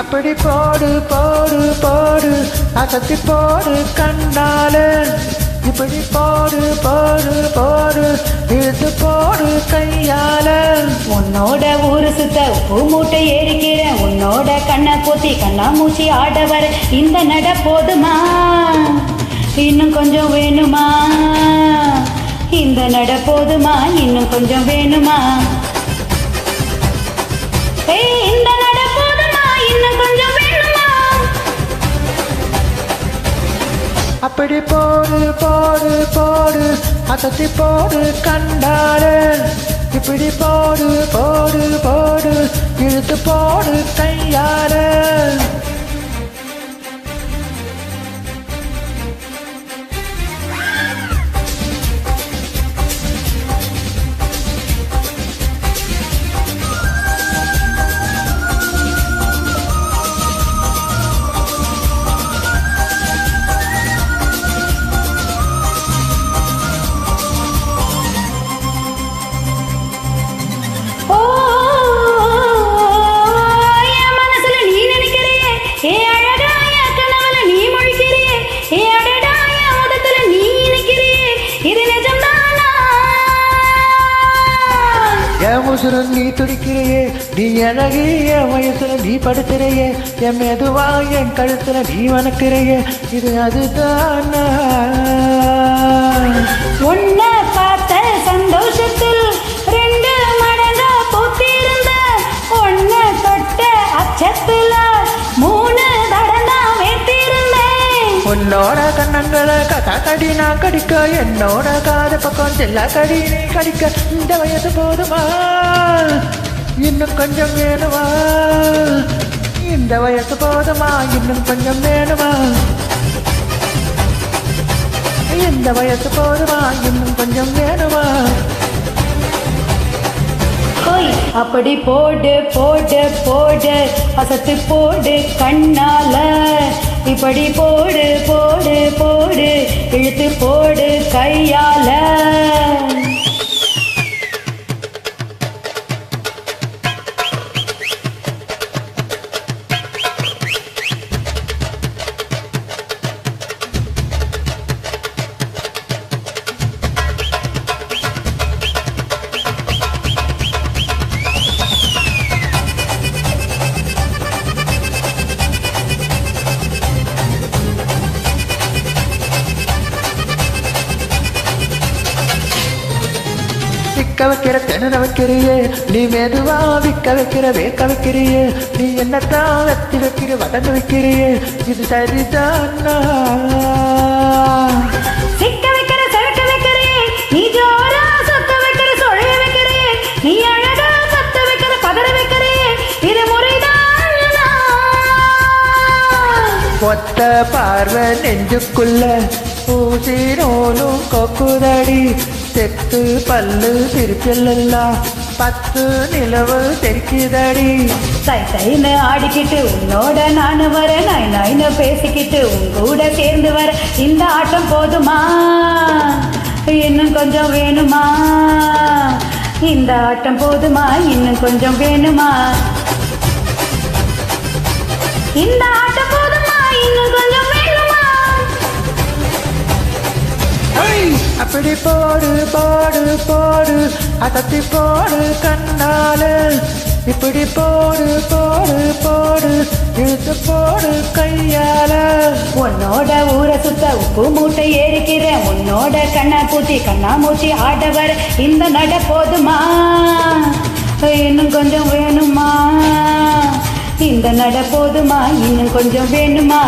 அப்படி போடு போடு போடு. அசத்தி போடு கண்ணால. இப்படி போடு போடு போடு. இழுத்து போடு கையால. உன்னோட ஊரு சுத்த உப்பு மூட்டை ஏறிக்கிறேன் உன்னோட கண்ணை பூத்தி கண்ணாமூச்சி ஆட வர. இந்த நட போதுமா? இன்னும் கொஞ்சம் வேணுமா? இந்த நட போதுமா? இன்னும் கொஞ்சம் வேணுமா? ஏய், இந்த நட அடி போடு போடு போடு. அசத்தி போடு கண்டால. இப்படி போடு போடு போடு. இழுத்து போடு கையால. என் உசுர நீ துடிக்கிறையே நீ அழகி என் வயசுல நீ படுத்துறையே என் மெதுவா என் கழுத்துல நீ வணக்கிறையே இது அதுதான்? ஒன்ன உன்னோட கண்ணங்களை கதா கடி நான் கடிக்க என்னோட காது பக்கம் செல்லா கடி நீ கடிக்க. இந்த வயசு போதுமா? இன்னும் கொஞ்சம் வேணுமா? இந்த வயசு போதுமா? இன்னும் கொஞ்சம் வேணுமா? இந்த வயசு போதுமா? இன்னும் கொஞ்சம் வேணும்? அப்படி போடு போடு போடு. அசத்து போடு கண்ணால. இப்படி போடு போடு போடு. இழுத்து போடு கையால. விக்க வைக்கிற திணற வைக்கிறியே நீ மெதுவா விக்க வைக்கிற வேக்க வைக்கிறியே நீ என்னத்தான் வெத்தி வைக்கிற வதங்க வைக்கிறியே இது சரிதானா? சிக்க வைக்கிற சரக்க வைக்கிறே நீ ஜோரா சொத்த வைக்கிற சொழைய வைக்கிறே நீ அழகா சத்த வைக்கிற பதற வைக்கிறே இது முறைதான்? ஒத்த பார்வை நெஞ்சுக்குள்ள ஊசி நூலும் கொக்குதடி செத்து பல்லு திருச்செல்லாம் பத்து நிலவு தெற்கிதடி சை சைன்னு ஆடிக்கிட்டு உன்னோட நானு வர நாய் நாய்னு பேசிக்கிட்டு உங்கூட சேர்ந்து வர. இந்த ஆட்டம் போதுமா? இன்னும் கொஞ்சம் வேணுமா? இந்த ஆட்டம் போதுமா? இன்னும் கொஞ்சம் வேணுமா? இந்த அப்படி போடு போடு போடு. அதத்தி போடு கண்ணால. இப்படி போடு போடு போடு. இழுத்து போடு கையால. உன்னோட ஊரை சுத்த உப்பு மூட்டை ஏறிக்கிறேன். உன்னோட கண்ணா பூத்தி கண்ணா மூச்சி ஆடவர். இந்த நட போதுமா? இன்னும் கொஞ்சம் வேணுமா? இந்த நட போதுமா? இன்னும் கொஞ்சம் வேணுமா?